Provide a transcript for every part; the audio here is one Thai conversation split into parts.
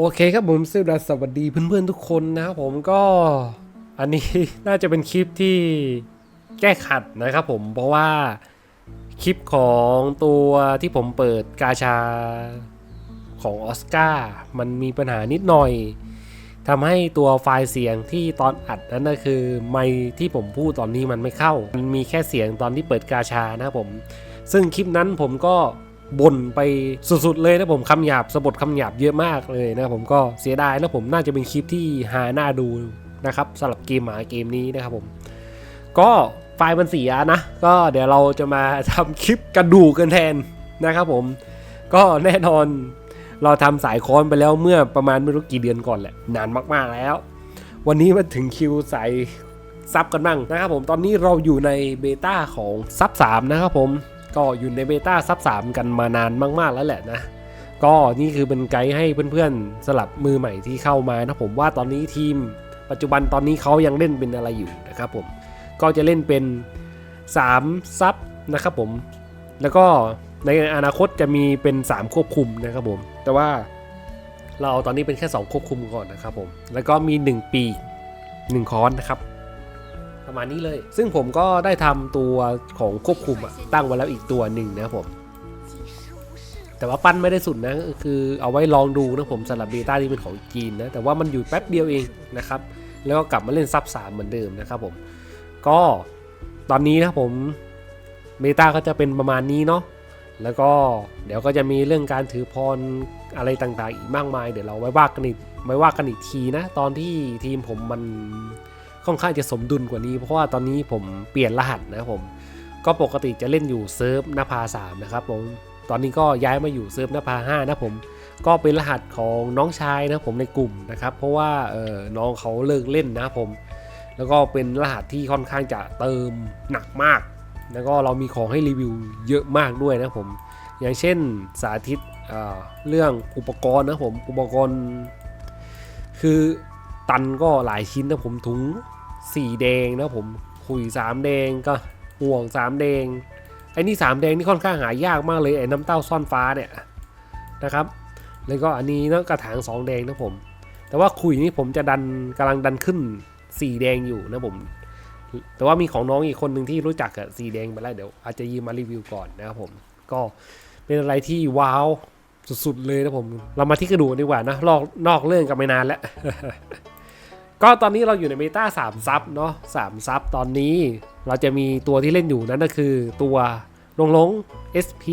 โอเคครับผมซิลดาสวัสดีเพื่อนๆทุกคนนะครับผมก็อันนี้น่าจะเป็นคลิปที่แก้ขัดนะครับผมเพราะว่าคลิปของตัวที่ผมเปิดกาชาของออสการ์มันมีปัญหานิดหน่อยทำให้ตัวไฟล์เสียงที่ตอนอัดนั้นก็คือไมค์ที่ผมพูดตอนนี้มันไม่เข้า มันมีแค่เสียงตอนที่เปิดกาชานะครับผม ซึ่งคลิปนั้นผมก็ บ่นไปสุดๆเลยนะผมคำหยาบสะบดคำหยาบเยอะมากเลยนะผมก็เสียดายนะผมน่าจะเป็นคลิปที่หาหน้าดูนะครับสำหรับเกมหมาเกมนี้นะครับผม ก็ไฟล์มันเสียนะ ก็เดี๋ยวเราจะมาทำคลิปกระดูกกันแทนนะครับผม ก็แน่นอนเราทำสายคอนไปแล้วเมื่อประมาณไม่รู้กี่เดือนก่อนแหละ นานมากๆแล้ว วันนี้มาถึงคิวสายซับกันบ้างนะครับผมตอนนี้เราอยู่ในเบต้าของซับ3นะครับผม ก็อยู่ในเบต้าซับ3กันมานานมาก ๆ แล้วแหละนะ ก็นี่คือเป็นไกด์ให้เพื่อนๆสลับมือใหม่ที่เข้ามานะผมว่าตอนนี้ทีม ปัจจุบันตอนนี้เขายังเล่นเป็นอะไรอยู่นะครับผมก็จะเล่นเป็น 3 ซับนะครับผม แล้วก็ในอนาคตจะมีเป็น 3 ควบคุมนะครับผม แต่ว่าเราตอนนี้เป็นแค่ 2 ควบคุมก่อนนะครับผม แล้วก็มี 1 ปี 1 คอนนะครับ ประมาณนี้เลย ซึ่งผมก็ได้ทำตัวของควบคุมตั้งไว้แล้วอีกตัวหนึ่งนะครับผม แต่ว่าปั้นไม่ได้สุดนะ คือเอาไว้ลองดูนะผมสำหรับเบต้าที่เป็นของจีนนะ แต่ว่ามันอยู่แป๊บเดียวเองนะครับ แล้วก็กลับมาเล่นซับสามเหมือนเดิมนะครับผม ก็ตอนนี้นะผมเบต้าก็จะเป็นประมาณนี้เนาะแล้วก็เดี๋ยวก็จะมีเรื่องการถือพรอะไรต่างๆ อีกมากมาย เดี๋ยวเราไว้ว่ากันอีกไว้ว่ากันอีกทีนะ ตอนที่ทีมผมมัน ค่อนข้างจะสมดุลกว่านี้ เพราะว่าตอนนี้ผมเปลี่ยนรหัสนะผม ก็ปกติจะเล่นอยู่เซิร์ฟนภาสามนะครับผมตอนนี้ก็ย้ายมาอยู่เซิร์ฟนภาห้านะผมก็เป็นรหัสของน้องชายนะผมในกลุ่มนะครับ เพราะว่าเออน้องเขาเลิกเล่นนะผม แล้วก็เป็นรหัสที่ค่อนข้างจะเติมหนักมาก แล้วก็เรามีของให้รีวิวเยอะมากด้วยนะผม อย่างเช่นสาธิตเเรื่องอุปกรณ์นะผมอุปกรณ์ คือตันก็หลายชิ้นนะผมถุง สีแดงนะผมขุยสามแดงก็ห่วงสามแดงไอ้นี่สามแดงนี่ค่อนข้างหายากมากเลยไอ้น้ำเต้าซ่อนฟ้าเนี่ยนะครับ แล้วก็อันนี้นะกระถางสองแดงนะผม แต่ว่าขุยนี่ผมจะดันกำลังดันขึ้นสีแดงอยู่นะผม แต่ว่ามีของน้องอีกคนหนึ่งที่รู้จักกับสีแดงไปแล้วเดี๋ยวอาจจะยืมมารีวิวก่อนนะครับผมก็เป็นอะไรที่ว้าวสุดๆเลยนะผม เรามาที่กระดูกดีกว่านะลอกนอกเรื่องกันไปนานแล้ว ก็ตอนนี้เราอยู่ในเมตา3ซับเนาะ3ซับตอนนี้เราจะมีตัวที่เล่นอยู่นั่นก็คือตัวลงลง SP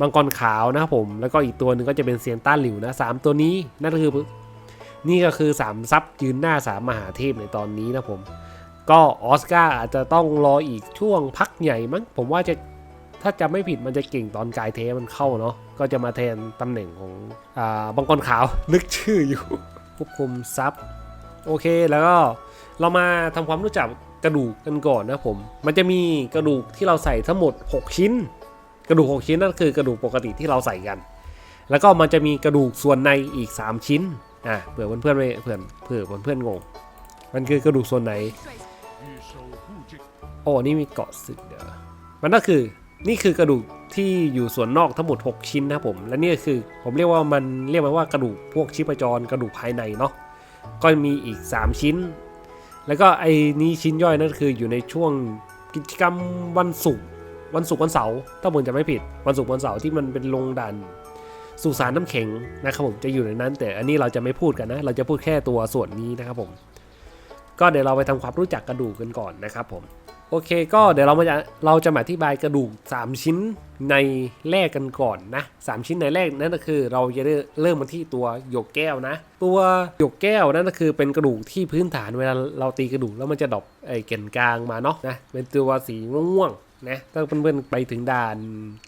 มังกรขาวนะครับผม แล้วก็อีกตัวหนึ่งก็จะเป็นเซียนต้าหลิวนะสามตัวนี้นั่นก็คือนี่ก็คือ3ซับยืนหน้า3มหาเทพในตอนนี้นะผม ก็ออสการ์อาจจะต้องรออีกช่วงพักใหญ่มั้งผมว่าจะถ้าจะไม่ผิดมันจะเก่งตอนกายเทมันเข้าเนาะก็จะมาแทนตำแหน่งของอ่าบังกรขาวนึกชื่ออยู่ควบคุมซับ โอเคแล้วก็เรามาทำความรู้จักกระดูกกันก่อนนะผม มันจะมีกระดูกที่เราใส่ทั้งหมด 6 ชิ้น กระดูก 6 ชิ้นนั่นคือกระดูกปกติที่เราใส่กัน แล้วก็มันจะมีกระดูกส่วนในอีก 3 ชิ้นอะเผื่อเพื่อนๆไม่เพื่อนเผื่อเพื่อนๆงงมันคือกระดูกส่วนไหนโอ้นี่มีเกาะสึกเดี๋ยวมันก็คือนี่คือกระดูกที่อยู่ส่วนนอกทั้งหมด 6 ชิ้นนะผม และนี่ก็คือผมเรียกว่ามันเรียกมันว่ากระดูกพวกชีพจรกระดูกภายในเนาะ ก็มีอีก 3 ชิ้น แล้วก็ไอ้นี้ชิ้นย่อยนั่นคืออยู่ในช่วงกิจกรรมวันศุกร์วันศุกร์วันเสาร์ถ้าผมจะไม่ผิดวันศุกร์วันเสาร์ที่มันเป็นลงดันสุสานน้ำแข็งนะครับผมจะอยู่ในนั้น แต่อันนี้เราจะไม่พูดกันนะ เราจะพูดแค่ตัวส่วนนี้นะครับผม ก็เดี๋ยวเราไปทำความรู้จักกระดูกกันก่อนนะครับผม โอเคก็เดี๋ยวเรามาจะเราจะมาอธิบายกระดูก 3 ชิ้นในแรกกันก่อนนะ3ชิ้นในแรกนั่นก็คือ เราจะเริ่มมาที่ตัวหยกแก้วนะ ตัวหยกแก้วนั่นก็คือเป็นกระดูกที่พื้นฐานเวลาเราตีกระดูกแล้วมันจะดรอปไอ้แก่นกลางมาเนาะนะเป็นตัวสีม่วงนะถ้าเพื่อนๆไปถึงด่าน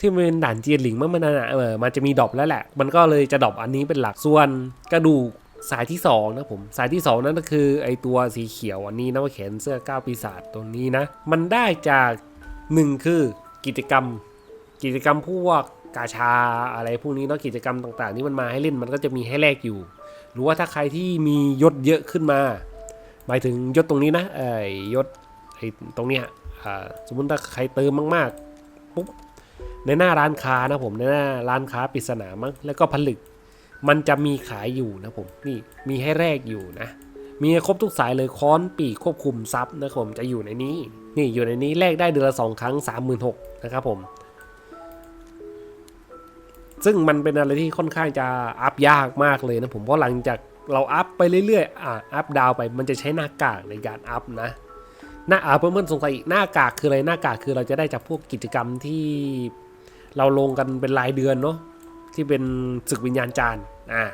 ที่เป็นด่านเจียนหลิงมันมันนะเออมันจะมีดรอปแล้วแหละ มันก็เลยจะดรอปอันนี้เป็นหลักส่วนกระดูก สายที่2นะผมสายที่ 2 นั่นก็คือไอตัวสีเขียวอันนี้นะว่าแขนเสื้อก้าวปีศาจตัวนี้นะ มันได้จาก 1 คือกิจกรรม กิจกรรมพวกกาชาอะไรพวกนี้เนาะกิจกรรมต่างๆที่มันมาให้เล่นมันก็จะมีให้แลกอยู่ หรือว่าถ้าใครที่มียศเยอะขึ้นมา หมายถึงยศตรงนี้นะไอยศไอตรงเนี้ยสมมติถ้าใครเติมมากๆปุ๊บในหน้าร้านค้านะผมในหน้าร้านค้าปริศนามั้งแล้วก็ผลึก มันจะมีขายอยู่นะผมนี่มีให้แลกอยู่นะ มีครบทุกสายเลยค้อนปีกควบคุมซับนะครับผมจะอยู่ในนี้ นี่อยู่ในนี้แลกได้เดือนละสองครั้งสามหมื่นหกนะครับผม ซึ่งมันเป็นอะไรที่ค่อนข้างจะอัพยากมากเลยนะผมเพราะหลังจากเราอัพไปเรื่อยๆอะอัพดาวไปมันจะใช้หน้ากากในการอัพนะหน้าอาเพื่อนๆสงสัยหน้ากากคืออะไรหน้ากากคือเราจะได้จากพวกกิจกรรมที่เราลงกันเป็นรายเดือนเนาะที่เป็นศึกวิญญาณจารย์ อ่า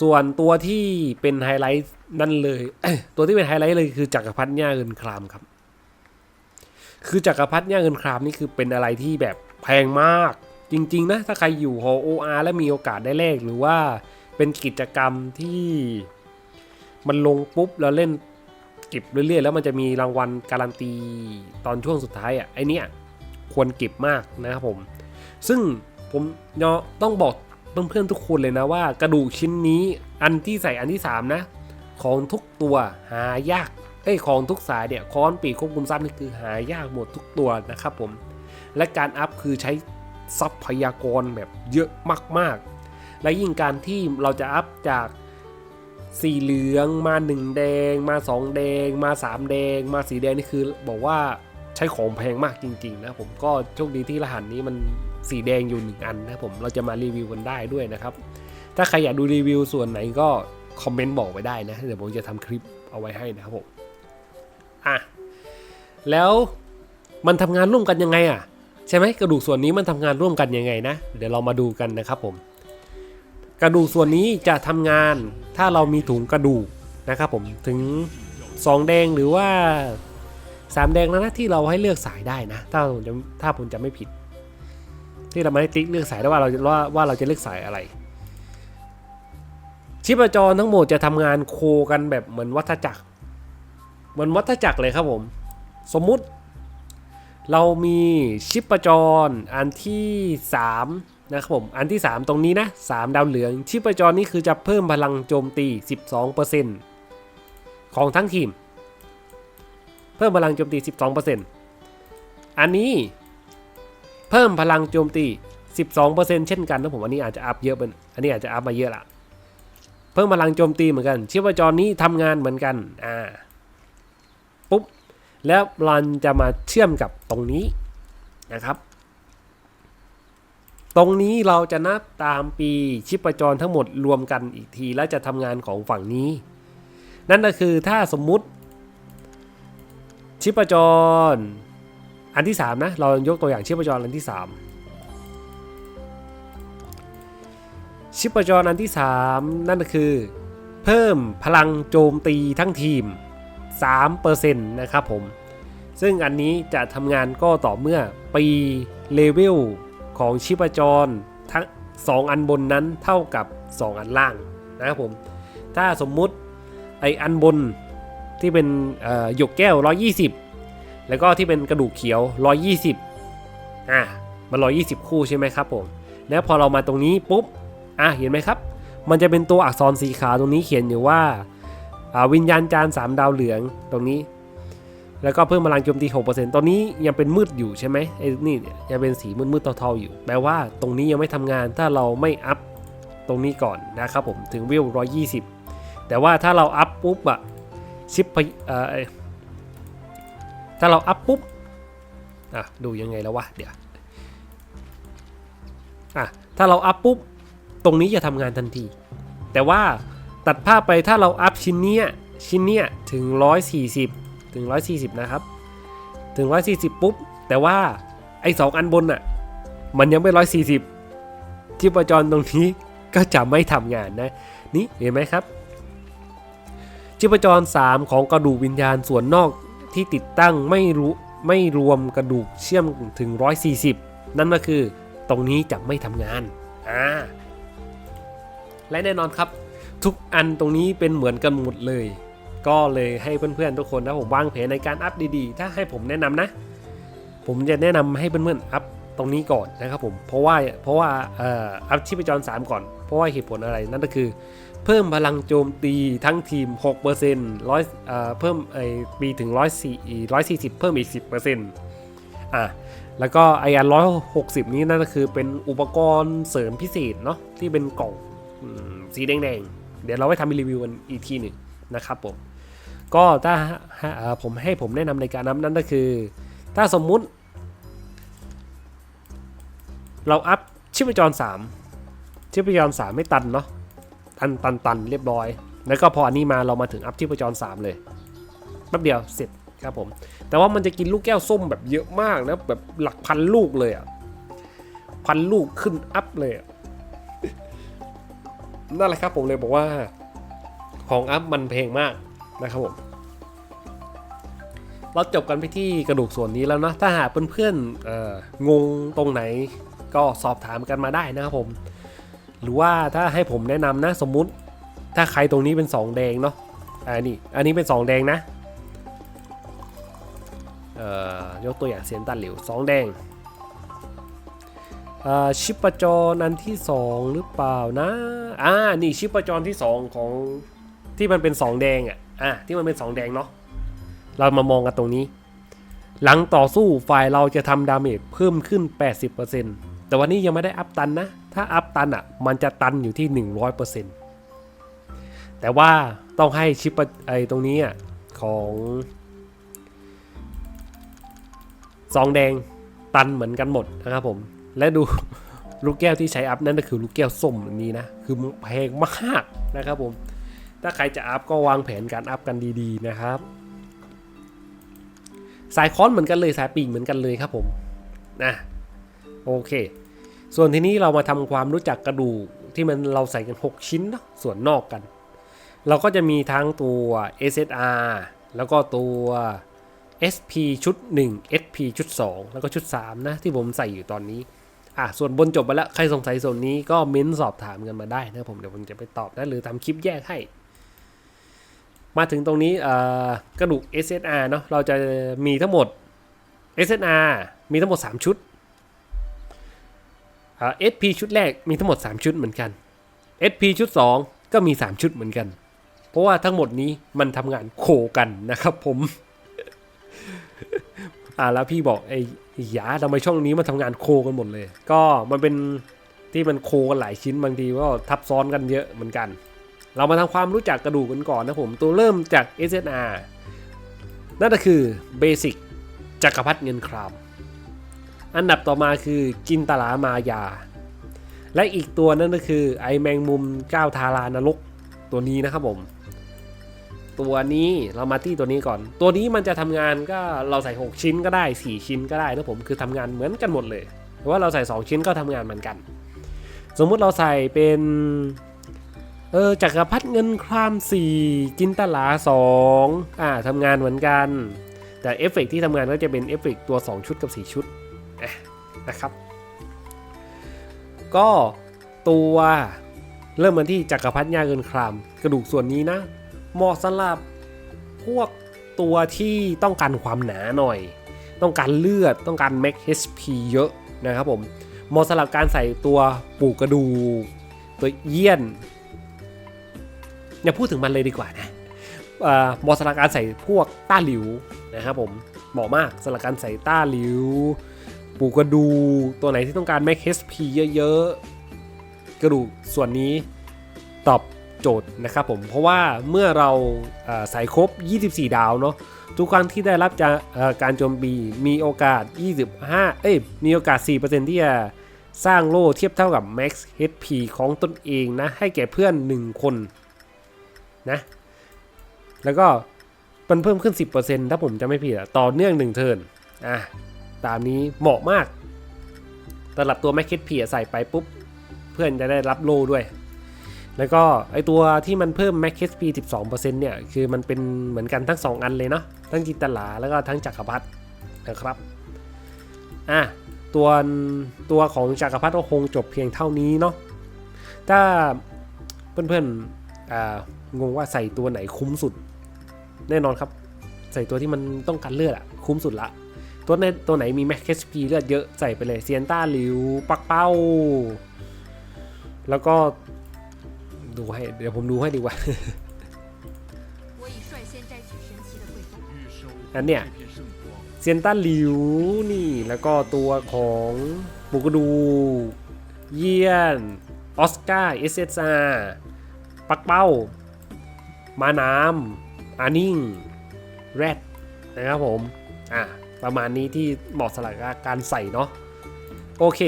ส่วนตัวที่เป็นไฮไลท์นั่นเลย ตัวที่เป็นไฮไลท์เลยคือจักรพรรดิย่าเงินครามครับ คือจักรพรรดิย่าเงินครามนี่คือเป็นอะไรที่แบบแพงมาก จริง ๆ นะ ถ้าใครอยู่หอ OR และมีโอกาสได้แลกหรือว่าเป็นกิจกรรมที่มันลงปุ๊บแล้วเล่นเก็บเรื่อยๆ แล้วมันจะมีรางวัลการันตีตอนช่วงสุดท้ายอะไอเนี้ยควรเก็บมากนะครับผม ซึ่งผมเนาะต้องบอก เพื่อนๆทุกคนเลยนะว่ากระดูกชิ้นนี้อันที่ใส่อันที่ 3 นะ ของทุกตัวหายากเอ้ของทุกสายเนี่ยค้อนปีกควบคุมทรัพย์นี่คือหายากหมดทุกตัวนะครับผมและการอัพคือใช้ทรัพยากรแบบเยอะมากๆ และยิ่งการที่เราจะอัพจากสีเหลืองมา 1 แดง มา 2 แดง มา 3 แดง มาสีแดงนี่คือบอกว่าใช้ของแพงมากจริง ๆ นะผมก็โชคดีที่รหัสนี้มัน สีแดงอยู่ 1 อันนะผมเราจะมารีวิวกันได้ด้วยนะครับ ถ้าใครอยากดูรีวิวส่วนไหนก็คอมเมนต์บอกไว้ได้นะ เดี๋ยวผมจะทำคลิปเอาไว้ให้นะครับผมอะแล้วมันทำงานร่วมกันยังไงอะใช่ไหมกระดูกส่วนนี้มันทำงานร่วมกันยังไงนะ เดี๋ยวเรามาดูกันนะครับผมกระดูกส่วนนี้จะทำงานถ้าเรามีถุงกระดูกนะครับผมถึง2แดงหรือว่า3แดงแล้วนะที่เราให้เลือกสายได้นะ ถ้าผมจะถ้าผมจะไม่ผิด ที่เราไม่ได้ติ๊กเลือกสายได้ว่าเราว่าว่าเราจะเลือกสายอะไร ชิปจรทั้งหมดจะทำงานโคกันแบบเหมือนวัฏจักร เหมือนวัฏจักรเลยครับผม สมมุติ เรามีชิปจรอันที่ 3 นะครับผม อันที่ 3 ตรงนี้นะ 3 ดาวเหลือง ชิปจรนี่คือจะเพิ่มพลังโจมตี 12%ของทั้งทีม เพิ่มพลังโจมตี 12%อันนี้ เพิ่มพลังโจมตี 12%เช่นกันนะผมอันนี้อาจจะอัพเยอะเป็นอันนี้อาจจะอัพมาเยอะละเพิ่มพลังโจมตีเหมือนกันชิปจรนี้ทำงานเหมือนกันอ่าปุ๊บแล้วรันจะมาเชื่อมกับตรงนี้นะครับ ตรงนี้เราจะนับตามปีชิปจรทั้งหมดรวมกันอีกที และจะทำงานของฝั่งนี้ นั่นก็คือถ้าสมมุติ ชิปจร อันที่ 3 นะ เรายกตัวอย่างชิปจรอันที่ 3ชิปจรอันที่ 3 นั่นก็คือ เพิ่มพลังโจมตีทั้งทีม 3%นะครับผม ซึ่งอันนี้จะทำงานก็ต่อเมื่อปีเลเวลของชิปจรทั้ง2อันบนนั้นเท่ากับ 2 อันล่างนะครับผม ถ้าสมมุติไออันบนที่เป็นหยกแก้ว 120 แล้วก็ที่เป็นกระดูกเขียว 120 อะมัน 120 คู่ใช่ไหมครับผม แล้วพอเรามาตรงนี้ปุ๊บ อะ เห็นไหมครับ มันจะเป็นตัวอักษรสีขาวตรงนี้เขียนอยู่ว่าอ่าวิญญาณจาน 3 ดาวเหลืองตรงนี้ แล้วก็เพิ่มพลังโจมตี 6%ตอนนี้ยังเป็นมืดอยู่ใช่ไหมไอ้นี่ยังเป็นสีมืดๆเทาๆอยู่ แปลว่าตรงนี้ยังไม่ทำงาน ถ้าเราไม่อัพตรงนี้ก่อนนะครับผม ถึงวิว120 แต่ว่าถ้าเราอัพปุ๊บอะชิปพยเอ่อ ถ้าเราอัพปุ๊บอะดูยังไงแล้ววะเดี๋ยวอะถ้าเราอัพปุ๊บตรงนี้จะทำงานทันที แต่ว่าตัดภาพไปถ้าเราอัพชิ้นเนี้ยชิ้นเนี้ยถึง 140 ถึง 140 นะครับ ถึง 140 ปุ๊บ แต่ว่าไอ้สองอันบนน่ะมันยังไม่ 140ที่ประจรตรงนี้ก็จะไม่ทำงานนะ นี่เห็นไหมครับชีพจร 3 ของกระดูกวิญญาณส่วนนอก ที่ติดตั้งไม่รู้ไม่รวมกระดูกเชื่อมถึง 140 นั่นก็คือตรงนี้จะไม่ทำงานอ่าและแน่นอนครับ ทุกอันตรงนี้เป็นเหมือนกันหมดเลย ก็เลยให้เพื่อนๆทุกคนนะผมวางแผนในการอัพดีๆ ถ้าให้ผมแนะนำนะ ผมจะแนะนำให้เพื่อนๆอัพตรงนี้ก่อนนะครับผมเพราะว่าเพราะว่าอ่ออัพชีพจร 3 ก่อน เพราะว่าเหตุผลอะไรนั่นก็คือ เพิ่มพลังโจมตีทั้งทีม6%ร้อยเอ่อเพิ่มไอปีถึง 104 140 เพิ่มอีก 10%อะ แล้วก็ไออัน160 นี้นั่นก็คือเป็นอุปกรณ์เสริมพิเศษเนาะที่เป็นกล่องสีแดงๆ เดี๋ยวเราไว้ทำรีวิวกันอีกทีหนึ่งนะครับผม ก็ถ้าผมให้ผมแนะนำในการนับนั้นก็คือ ถ้าสมมุติ เราอัพชิปจร3ชิปจร3ไม่ตันเนาะ ตันตันตันเรียบร้อย แล้วก็พออันนี้มาเรามาถึงอัพชิประจร 3 เลยแป๊บเดียวเสร็จครับผม แต่ว่ามันจะกินลูกแก้วส้มแบบเยอะมากนะแบบหลักพันลูกเลยอะพันลูกขึ้นอัพเลยอะนั่นแหละครับผมเลยบอกว่าของอัพมันเพลงมากนะครับผมเราจบกันไปที่กระดูกส่วนนี้แล้วนะถ้าหากเพื่อนๆงงตรงไหนก็สอบถามกันมาได้นะครับผม หรือว่าถ้าให้ผมแนะนำนะสมมุติ ถ้าใครตรงนี้เป็นสองแดงเนาะอันนี้อันนี้เป็นสองแดงนะเอ่อยกตัวอย่างเซียนตันหลิวสองแดงเอ่อชิปจรอันที่สองหรือเปล่านะอ่านี่ชิปจรที่สองของที่มันเป็นสองแดงอะอะที่มันเป็นสองแดงเนาะเรามามองกันตรงนี้ หลังต่อสู้ฝ่ายเราจะทำดาเมจเพิ่มขึ้น 80%แต่วันนี้ยังไม่ได้อัพตันนะ ถ้าอัพตันอะมันจะตันอยู่ที่ 100%แต่ว่าต้องให้ชิปไอตรงนี้อะของซองแดงตันเหมือนกันหมดนะครับผม และดูลูกแก้วที่ใช้อัพนั่นก็คือลูกแก้วส้มนนี้นะ คือมันแพงมากนะครับผม ถ้าใครจะอัพก็วางแผนการอัพกันดีๆนะครับ สายค้อนเหมือนกันเลยสายปีกเหมือนกันเลยครับผมนะโอเค ส่วนทีนี้เรามาทำความรู้จักกระดูกที่มันเราใส่กัน 6 ชิ้นเนาะส่วนนอกกัน เราก็จะมีทั้งตัว SSR แล้วก็ตัว SP ชุด 1 SP ชุด 2 แล้วก็ชุด 3 นะ ที่ผมใส่อยู่ตอนนี้ อะ ส่วนบนจบไปแล้ว ใครสงสัยส่วนนี้ก็เม้นสอบถามกันมาได้นะผม เดี๋ยวผมจะไปตอบได้หรือทำคลิปแยกให้ มาถึงตรงนี้กระดูก SSR เนาะเราจะมีทั้งหมด SSR มีทั้งหมด 3 ชุด อ่า SP ชุดแรกมีทั้งหมด 3 ชุดเหมือนกัน SP ชุด 2 ก็มี 3 ชุดเหมือนกัน เพราะว่าทั้งหมดนี้มันทำงานโคกันนะครับผมอ่าแล้วพี่บอกไอ้ยาทำไมช่องนี้มันทำงานโคกันหมดเลย ก็มันเป็นที่มันโคกันหลายชิ้นบางทีก็ทับซ้อนกันเยอะเหมือนกัน เรามาทำความรู้จักกระดูกกันก่อนนะผมตัวเริ่มจาก SNR นั่นก็คือเบสิกจักรพรรดิเงินคราม อันดับต่อมาคือจินตลามายา และอีกตัวนั่นก็คือไอแมงมุมเจ้าวทารานรกตัวนี้นะครับผม ตัวนี้เรามาที่ตัวนี้ก่อน ตัวนี้มันจะทำงานก็เราใส่ 6 ชิ้นก็ได้ 4 ชิ้นก็ได้นะผมคือทำงานเหมือนกันหมดเลยหรือว่าเราใส่ 2 ชิ้นก็ทำงานเหมือนกัน สมมุติเราใส่เป็นเออจักรพรรดิเงินคราม 4 จินตลา2อ่าทำงานเหมือนกัน แต่เอฟเฟกต์ที่ทำงานก็จะเป็นเอฟเฟกต์ตัว 2 ชุดกับ 4 ชุด นะครับ ก็ตัวเริ่มมาที่จักรพรรดิยาเงินครามกระดูกส่วนนี้นะเหมาะสำหรับพวกตัวที่ต้องการความหนาหน่อย ต้องการเลือดต้องการ Max HP เยอะนะครับผมเหมาะสำหรับการใส่ตัวปูกกระดูกตัวเยี่ยน อย่าพูดถึงมันเลยดีกว่านะเอ่อเหมาะสำหรับการใส่พวกต้าหลิวนะครับผมเหมาะมากสำหรับการใส่ต้าหลิว ปูกระดูตัวไหนที่ต้องการ Max HP เยอะๆ กระดูกส่วนนี้ตอบโจทย์นะครับผม เพราะว่าเมื่อเราใส่ครบ 24 ดาวเนาะทุกครั้งที่ได้รับจะเอ่อการโจมตีมีโอกาส 25 เอ้ย มีโอกาส 4%ที่จะสร้างโล่เทียบเท่ากับ Max HP ของตนเองนะ ให้แก่เพื่อน 1 คนนะ แล้วก็มันเพิ่มขึ้น 10%ถ้าผมจะไม่ผิดอะต่อเนื่อง 1 เทิร์นอะ ตามนี้เหมาะมากสำหรับตัว Max HP อะใส่ไปปุ๊บ เพื่อนจะได้รับโลด้วย แล้วก็ไอตัวที่มันเพิ่ม Max HP 12%เนี่ย คือมันเป็นเหมือนกันทั้ง 2 อันเลยเนาะทั้งจินตลาแล้วก็ทั้งจักรพรรดินะครับอะตัวตัวของจักรพรรดิก็คงจบเพียงเท่านี้เนาะถ้าเพื่อนๆอ่างงว่าใส่ตัวไหนคุ้มสุด แน่นอนครับ ใส่ตัวที่มันต้องการเลือดอะคุ้มสุดละ ตัวไหนตัวไหนมีแม็กเอชพีเลือดเยอะใส่ไปเลยเซียนต้าหลิวปักเป้า แล้วก็ดูให้เดี๋ยวผมดูให้ดีกว่าอันเนี้ยเซียนต้าหลิวนี่แล้วก็ตัวของบุกดูเยียนออสการ์เอสเอสอาร์ปักเป้า มาน้ำอานิ่งแรดนะครับผม อะ ประมาณนี้ที่เหมาะสำหรับการใส่เนาะโอเค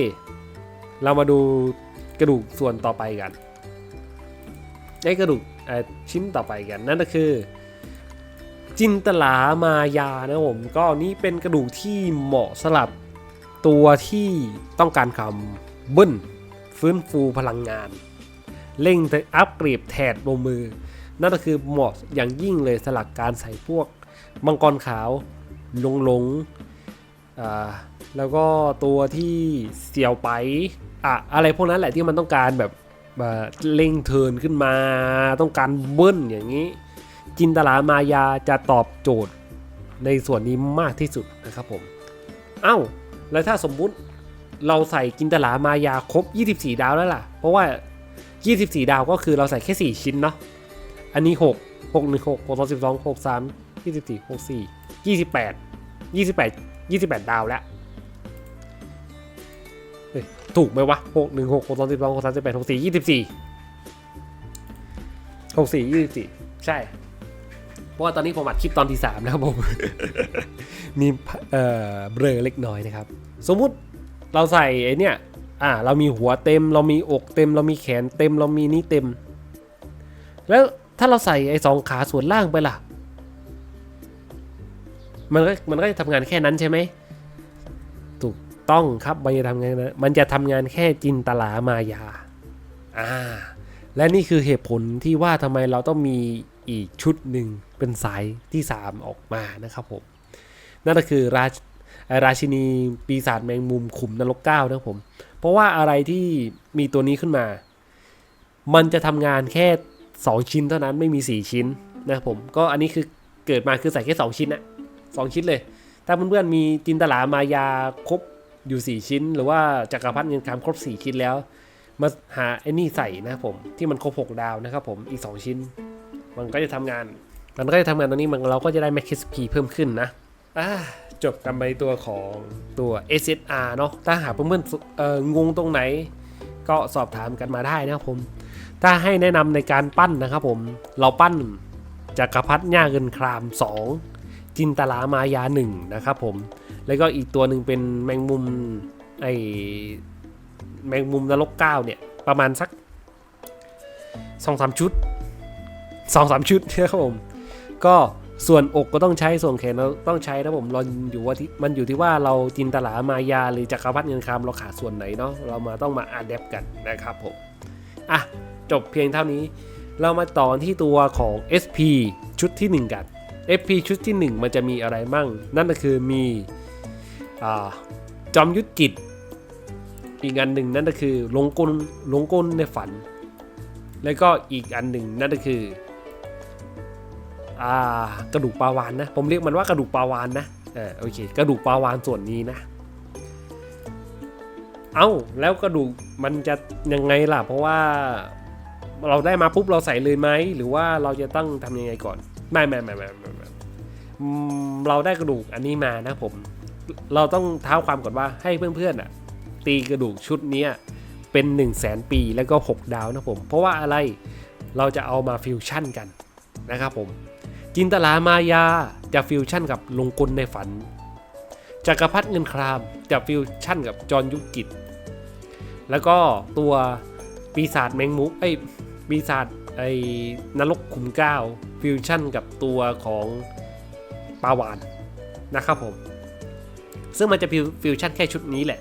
เรามาดูกระดูกส่วนต่อไปกันไอ้กระดูกชิ้นต่อไปกันนั่นก็คือ จินตลามายานะผมก็นี่เป็นกระดูกที่เหมาะสำหรับตัวที่ต้องการคำบิ้ลฟื้นฟูพลังงาน เร่งอัพเกรดแถดลงมือ นั่นก็คือเหมาะอย่างยิ่งเลยสำหรับการใส่พวกมังกรขาว หลงหลงแล้วก็ตัวที่เสี่ยวไปอะอะไรพวกนั้นแหละที่มันต้องการแบบแบบเร่งเทินขึ้นมา ต้องการเบิ้ลอย่างนี้ จินตลามายาจะตอบโจทย์ในส่วนนี้มากที่สุดนะครับผมเอ้า แล้วถ้าสมมุติเราใส่จินตลามายาครบ 24 ดาวแล้วล่ะ เพราะว่า 24 ดาวก็คือเราใส่แค่ 4 ชิ้นเนาะอันนี้ 6 6 1 6 6 12 6 3 24 64 28 28 28ดาวแล้วเฮ้ยถูกไหมวะ6 1 6 6 2 12 6 3 18 64 24 64 24ใช่ เพราะว่าตอนนี้ผมอัดคลิปตอนที่สามนะครับผม มีเอ่อเบลอเล็กน้อยนะครับ สมมุติเราใส่ไอ้เนี่ยอ่า เรามีหัวเต็ม เรามีอกเต็ม เรามีแขนเต็ม เรามีนี่เต็ม แล้วถ้าเราใส่ไอ้สองขาส่วนล่างไปล่ะ มันก็มันก็จะทำงานแค่นั้นใช่ไหมถูกต้องครับมันจะทำงานนะมันจะทำงานแค่จินตลามายาอ่าและนี่คือเหตุผลที่ว่าทำไมเราต้องมีอีกชุดหนึ่งเป็นสายที่ 3 ออกมานะครับผมนั่นก็คือราชราชินีปีศาจแมงมุมขุมนรกเก้านะครับผม เพราะว่าอะไรที่มีตัวนี้ขึ้นมา มันจะทำงานแค่ 2 ชิ้นเท่านั้นไม่มี 4 ชิ้นนะครับผม ก็อันนี้คือเกิดมาคือใส่แค่ 2 ชิ้นนะ สองชิ้นเลย ถ้าเพื่อนๆมีจินตลามายาครบอยู่ 4 ชิ้น หรือว่าจักรพรรดิเงินคำครบ 4 ชิ้นแล้ว มาหาไอ้นี่ใส่นะผมที่มันครบ 6 ดาวนะครับผมอีก 2 ชิ้น มันก็จะทำงาน มันก็จะทำงานตรงนี้มันเราก็จะได้ Max XP เพิ่มขึ้นนะอ่าจบกันไปตัวของตัว SSR เนาะถ้าหากเพื่อนๆเอ่องงตรงไหน ก็สอบถามกันมาได้นะครับผม ถ้าให้แนะนำในการปั้นนะครับผม เราปั้นจักรพรรดิหญ้าเงินคราม 2 จินตลามายา1นะครับผม แล้วก็อีกตัวหนึ่งเป็นแมงมุมไอแมงมุมนรกเก้าเนี่ยประมาณสักสองสามชุดสองสามชุดนะครับผม ก็ส่วนอกก็ต้องใช้ส่วนแขนเราต้องใช้นะผมเราอยู่ว่าที่มันอยู่ที่ว่าเราจินตลามายาหรือจักรพรรดิเงินคำเราขาดส่วนไหนเนาะเรามาต้องมาอัดแอปกันนะครับผมอะจบเพียงเท่านี้ เรามาต่อที่ตัวของ SP ชุดที่ 1 กัน SP ชุดที่ 1 มันจะมีอะไรมั่ง นั่นก็คือมีอจอมยุทธกิจ อีกอันหนึ่งนั่นก็คือลงกลลงกลในฝัน แล้วก็อีกอันหนึ่งนั่นก็คืออ่ากระดูกปลาวานนะ ผมเรียกมันว่ากระดูกปลาวานนะเออโอเค กระดูกปลาวานส่วนนี้นะ เอ้าแล้วกระดูกมันจะยังไงล่ะ เพราะว่าเราได้มาปุ๊บเราใส่เลยไหมหรือว่าเราจะต้องทำยังไงก่อน ไม่ไม่ไม่ไม่ไม่ไม่อืมเราได้กระดูกอันนี้มานะผม เราต้องเท้าความก่อนว่าให้เพื่อนๆอะ ตีกระดูกชุดนี้เป็น 1 0 0 0 0แสนปีแล้วก็ 6 ดาวนะผม เพราะว่าอะไรเราจะเอามาฟิวชั่นกันนะครับผม จินตลามายาจะฟิวชั่นกับลงกลในฝันจักรพรรดิเงินครามจะฟิวชั่นกับจอห์นยุกิจ แล้วก็ตัวปีศาจแมงมุมไอ้ยปีศาจ ไอ้นรกขุมเก้าฟิวชั่นกับตัวของปาวานนะครับผม ซึ่งมันจะฟิวฟิวชั่นแค่ชุดนี้แหละ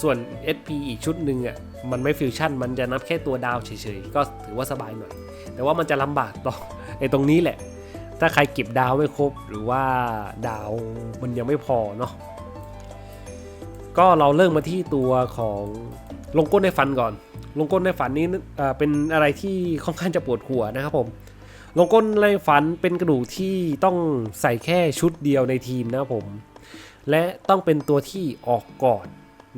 ส่วน SP อีกชุดหนึ่งอะมันไม่ฟิวชั่น มันจะนับแค่ตัวดาวเฉยๆ ก็ถือว่าสบายหน่อย แต่ว่ามันจะลำบากต่อไอ้ตรงนี้แหละ ถ้าใครเก็บดาวไม่ครบหรือว่าดาวมันยังไม่พอเนาะก็เราเริ่มมาที่ตัวของ ลงก้นในฝันก่อน ลงก้นในฝันนี้เป็นอะไรที่ค่อนข้างจะปวดหัวนะครับผม ลงก้นในฝันเป็นกระดูกที่ต้องใส่แค่ชุดเดียวในทีมนะครับผม และต้องเป็นตัวที่ออกก่อน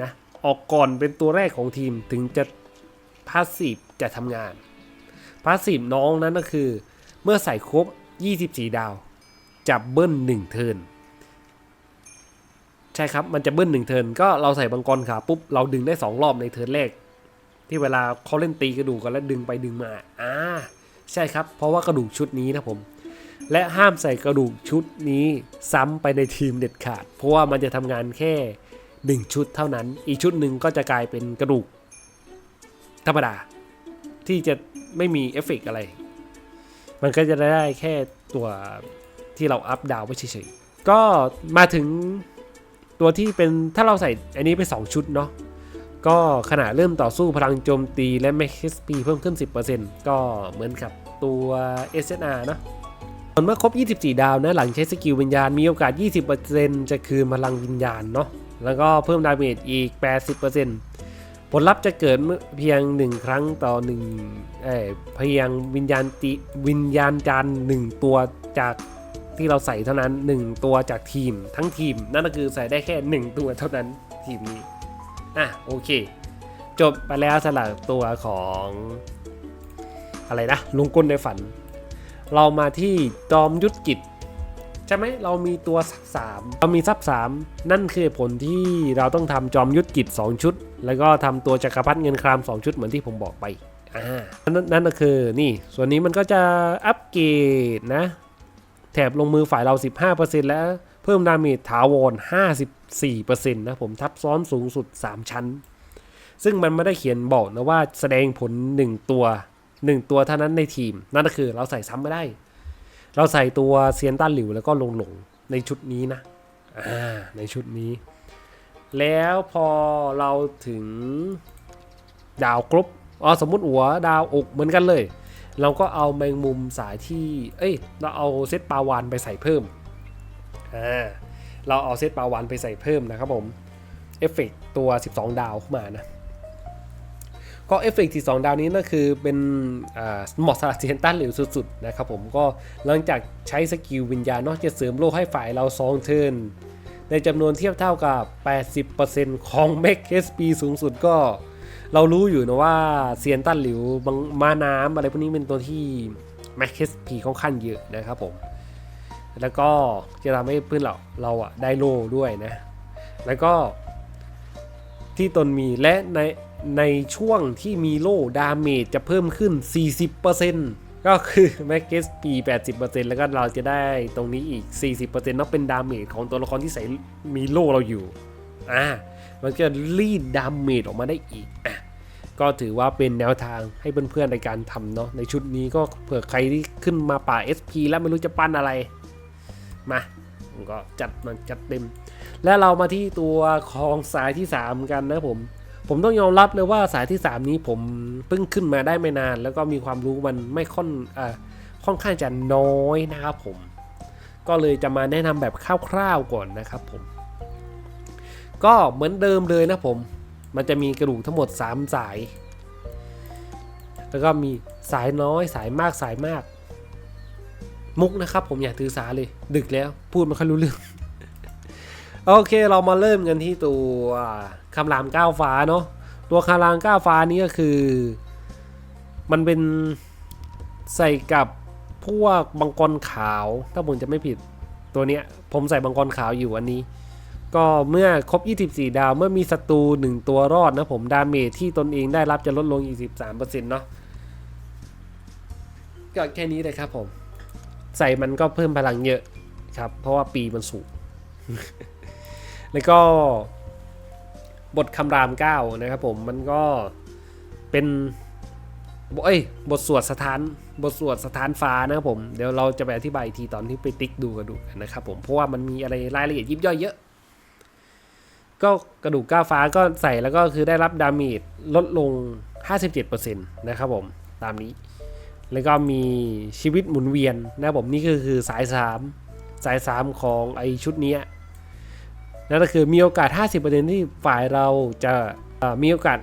นะ ออกก่อนเป็นตัวแรกของทีมถึงจะพาสซีฟจะทำงาน พาสซีฟน้องนั้นก็คือ เมื่อใส่ครบ 24 ดาวจะเบิ้ล1เทิร์น ใช่ครับ มันจะเบิ้ลหนึ่งเทิร์นก็เราใส่บังกรขาปุ๊บ เราดึงได้ 2 รอบในเทิร์นแรก ที่เวลาเขาเล่นตีกระดูกกันแล้วดึงไปดึงมาอ่าใช่ครับ เพราะว่ากระดูกชุดนี้นะผม และห้ามใส่กระดูกชุดนี้ซ้ำไปในทีมเด็ดขาด เพราะว่ามันจะทำงานแค่หนึ่งชุดเท่านั้น อีกชุดหนึ่งก็จะกลายเป็นกระดูก ธรรมดา ที่จะไม่มีเอฟเฟกอะไร มันก็จะได้แค่ตัวที่เราอัพดาวไว้เฉยๆก็มาถึง ตัวที่เป็นถ้าเราใส่อันนี้ไป 2 ชุดเนาะก็ขณะเริ่มต่อสู้พลังโจมตีและ Max HP เพิ่มขึ้น 10%ก็เหมือนกับตัว SNR เนอะส่วนเมื่อครบ 24 ดาวนะหลังใช้สกิลวิญญาณมีโอกาส 20%จะคืนพลังวิญญาณเนาะแล้วก็เพิ่มดาเมจอีก 80%ผลลัพธ์จะเกิดเพียง 1 ครั้งต่อ1เอ่อเพียงวิญญาณติวิญญาณจานหนึ่งตัวจาก ที่เราใส่เท่านั้น 1 ตัวจากทีมทั้งทีม นั่นก็คือใส่ได้แค่ 1 ตัวเท่านั้นทีมนี้ อะโอเค จบไปแล้วสลับตัวของอะไรนะลุงก้นในฝัน เรามาที่จอมยุทธกิจใช่ไหมเรามีตัวซับสามเรามีซับสามนั่นคือผลที่เราต้องทำจอมยุทธกิจ 2 ชุด แล้วก็ทำตัวจักรพรรดิเงินคราม 2 ชุดเหมือนที่ผมบอกไปอ่านั่นนั่นก็คือนี่ ส่วนนี้มันก็จะอัปเกรดนะ แถบลงมือฝ่ายเรา 15%แล้วเพิ่มดาเมจถาวร 54%นะผมทับซ้อนสูงสุด 3 ชั้น ซึ่งมันไม่ได้เขียนบอกนะว่าแสดงผล 1 ตัว 1 ตัวเท่านั้นในทีม นั่นก็คือเราใส่ซ้ำไม่ได้ เราใส่ตัวเซียนต้านหลิวแล้วก็ลงหลงในชุดนี้นะอ่าในชุดนี้ แล้วพอเราถึงดาวครบอ๋อสมมุติหัวดาวอกเหมือนกันเลย เราก็เอาแมงมุมสายที่ เอ้ย เราเอาเซตปลาวานไปใส่เพิ่ม อ่า เราเอาเซตปลาวานไปใส่เพิ่มนะครับผม เอฟเฟกต์ตัว 12 ดาวเข้ามานะ ก็เอฟเฟกต์12 ดาวนี้ก็คือเป็นเหมาะสำหรับเซนตันเหลวสุดๆนะครับผม ก็หลังจากใช้สกิลวิญญาณนอกจากเสริมโลกให้ฝ่ายเรา2เทินในจำนวนเทียบเท่ากับ 80%ของ m a c SP สูงสุดก็ เรารู้อยู่นะว่าเซียนตันหลิวบางมาน้ำอะไรพวกนี้เป็นตัวที่ m a c SP ค่อนข้างเยอะนะครับผม แล้วก็จะทำให้เพื่อนเราเราอะได้โล่ด้วยนะ แล้วก็ที่ตนมีและในในช่วงที่มีโล่ดาเมจจะเพิ่มขึ้น 40%ก็คือ m a c SP 80%แล้วก็เราจะได้ตรงนี้อีก 40%นั่นเป็นดาเมจของตัวละครที่ใส่มีโล่เราอยู่ อ่า มันก็รีดดาเมจออกมาได้อีกอะก็ถือว่าเป็นแนวทางให้เพื่อนๆในการทำเนาะในชุดนี้ก็เผื่อใครที่ขึ้นมาป่า SP แล้วไม่รู้จะปั้นอะไร มาก็จัดมันจัดเต็ม และเรามาที่ตัวของสายที่ 3 กันนะผม ผมต้องยอมรับเลยว่าสายที่ 3 นี้ผมเพิ่งขึ้นมาได้ไม่นาน แล้วก็มีความรู้มันไม่ค่อนอ่าค่อนข้างจะน้อยนะครับผม ก็เลยจะมาแนะนำแบบคร่าวๆก่อนนะครับผม ก็เหมือนเดิมเลยนะผม มันจะมีกระดูกทั้งหมด 3 สาย แล้วก็มีสายน้อยสายมากสายมาก มุกนะครับ ผมอย่าถือสาเลย ดึกแล้วพูดไม่ค่อยรู้เรื่อง โอเคเรามาเริ่มกันที่ตัวคำรามก้าวฟ้าเนาะ ตัวคำรามก้าวฟ้านี้ก็คือ มันเป็นใส่กับพวกบังกรขาว ถ้าผมจะไม่ผิดตัวเนี้ย ผมใส่บังกรขาวอยู่อันนี้ ก็เมื่อครบ 24 ดาว เมื่อมีศัตรู1 ตัวรอดนะผมดาเมจที่ตนเองได้รับจะลดลงอีก 13%เนาะก็แค่นี้เลยครับผม ใส่มันก็เพิ่มพลังเยอะครับ เพราะว่าปีมันสูง แล้วก็บทคำรามเก้านะครับผมมันก็เป็นเอ้ยบทสวดสถานบทสวดสถานฟ้านะครับผม เดี๋ยวเราจะไปอธิบายอีกทีตอนที่ไปติ๊กดูกระดูกันนะครับผม เพราะว่ามันมีอะไรรายละเอียดยิบย่อยเยอะ ก็กระดูกก้าฟ้าก็ใส่แล้วก็คือได้รับดาเมจลดลง 57%นะครับผม ตามนี้ แล้วก็มีชีวิตหมุนเวียนนะผมนี่ก็คือสาย 3 สาย 3 ของไอชุดนี้นั่นก็คือมีโอกาส 50%ที่ฝ่ายเราจะมีโอกาส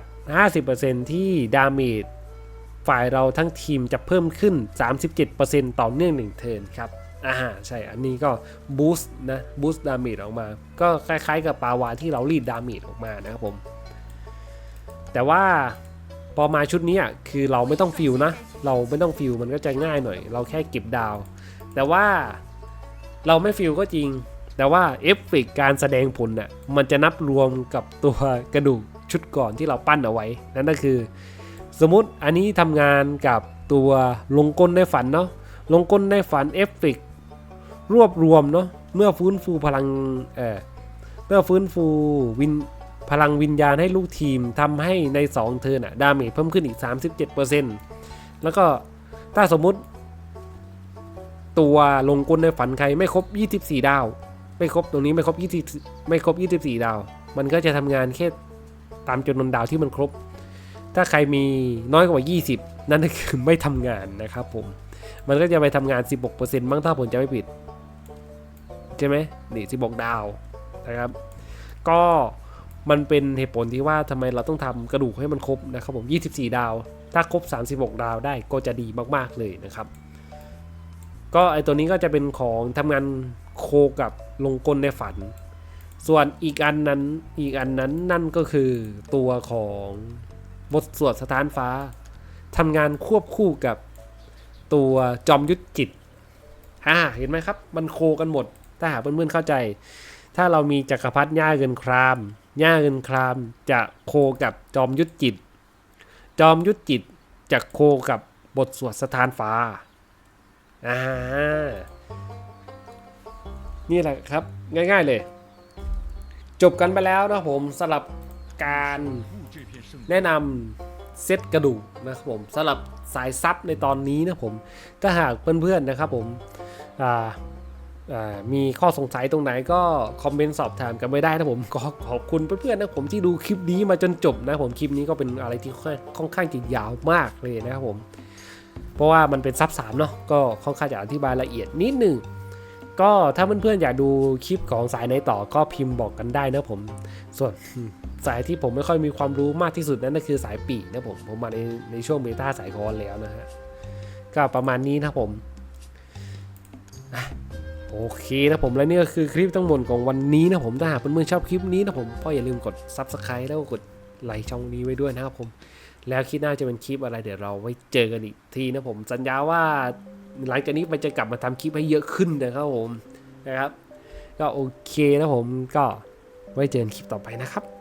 50%ที่ดาเมจฝ่ายเราทั้งทีมจะเพิ่มขึ้น 37%ต่อเนื่อง1เทิร์นครับ อ่าใช่อันนี้ก็บูสต์นะบูสต์ดาเมจออกมา ก็คล้ายๆกับปาวาที่เรารีดดาเมจออกมานะครับผม แต่ว่าพอมาชุดนี้อะคือเราไม่ต้องฟิลนะ เราไม่ต้องฟิลมันก็จะง่ายหน่อย เราแค่เก็บดาว แต่ว่าเราไม่ฟิลก็จริง แต่ว่าเอฟเฟกการแสดงผลน่ะมันจะนับรวมกับตัวกระดูกชุดก่อนที่เราปั้นเอาไว้ นั่นก็คือ สมมติอันนี้ทำงานกับตัวลงกลในฝันเนาะลงกลในฝันเอฟเฟก รวบรวมเนาะเมื่อฟื้นฟูพลังเอ่อเมื่อฟื้นฟูวินพลังวิญญาณให้ลูกทีมทำให้ใน 2 เทิร์นอะดาเมจเพิ่มขึ้นอีก 37%แล้วก็ถ้าสมมุติ ตัวลงกลในฝันใครไม่ครบ 24 ดาว ไม่ครบตรงนี้ไม่ครบ20ไม่ครบ 24 ดาว มันก็จะทำงานแค่ตามจำนวนดาวที่มันครบ ถ้าใครมีน้อยกว่า 20 นั่นก็คือไม่ทำงานนะครับผม มันก็จะไปทำงาน 16%มั้งถ้าผมจะไม่ผิด ใช่ไหมนี่16ดาวนะครับ ก็มันเป็นเหตุผลที่ว่าทำไมเราต้องทำกระดูกให้มันครบนะครับผม 24 ดาว ถ้าครบ 36 ดาวได้ก็จะดีมากๆเลยนะครับ ก็ไอตัวนี้ก็จะเป็นของทำงานโคกับลงกลในฝัน ส่วนอีกอันนั้นอีกอันนั้นนั่นก็คือตัวของบทสวดสถานฟ้าทำงานควบคู่กับตัวจอมยุทธจิตอ่าเห็นไหมครับ มันโคกันหมด ถ้าหากเพื่อนๆเข้าใจ ถ้าเรามีจักรพรรดิย่าเงินครามย่าเงินครามจะโคกับจอมยุทธจิต จอมยุทธจิตจะโคกับบทสวดสถานฟ้าอ่านี่แหละครับง่าย ๆเลย จบกันไปแล้วนะผมสำหรับการแนะนำเซตกระดูกนะครับผมสำหรับสายซับในตอนนี้นะผมถ้าหากเพื่อนๆนะครับผมอ่า มีข้อสงสัยตรงไหนก็คอมเมนต์สอบถามกันไม่ได้นะผมก็ขอบคุณเพื่อนๆนะผมที่ดูคลิปนี้มาจนจบนะผมคลิปนี้ก็เป็นอะไรที่ค่อนข้างจะยาวมากเลยนะครับผม เพราะว่ามันเป็นซับสามเนาะก็ค่อนข้างจะอธิบายละเอียดนิดหนึ่งก็ถ้าเพื่อนๆอยากดูคลิปของสายไหนต่อก็พิมพ์บอกกันได้นะผม ส่วนสายที่ผมไม่ค่อยมีความรู้มากที่สุดนั่นก็คือสายปีนะผมผมมาในในช่วงเมตาสายคอนแล้วนะฮะก็ประมาณนี้นะผมอะ โอเคนะผมและนี่ก็คือคลิปทั้งหมดของวันนี้นะผมถ้าหากเพื่อนๆชอบคลิปนี้นะผมก็อย่าลืมกด Subscribe แล้วก็กดไลค์ช่องนี้ไว้ด้วยนะครับผม แล้วคลิปหน้าจะเป็นคลิปอะไรเดี๋ยวเราไว้เจอกันอีกทีนะผมสัญญาว่าหลังจากนี้ไปจะกลับมาทำคลิปให้เยอะขึ้นนะครับผมนะครับ ก็โอเคนะผมก็ไว้เจอกันคลิปต่อไปนะครับ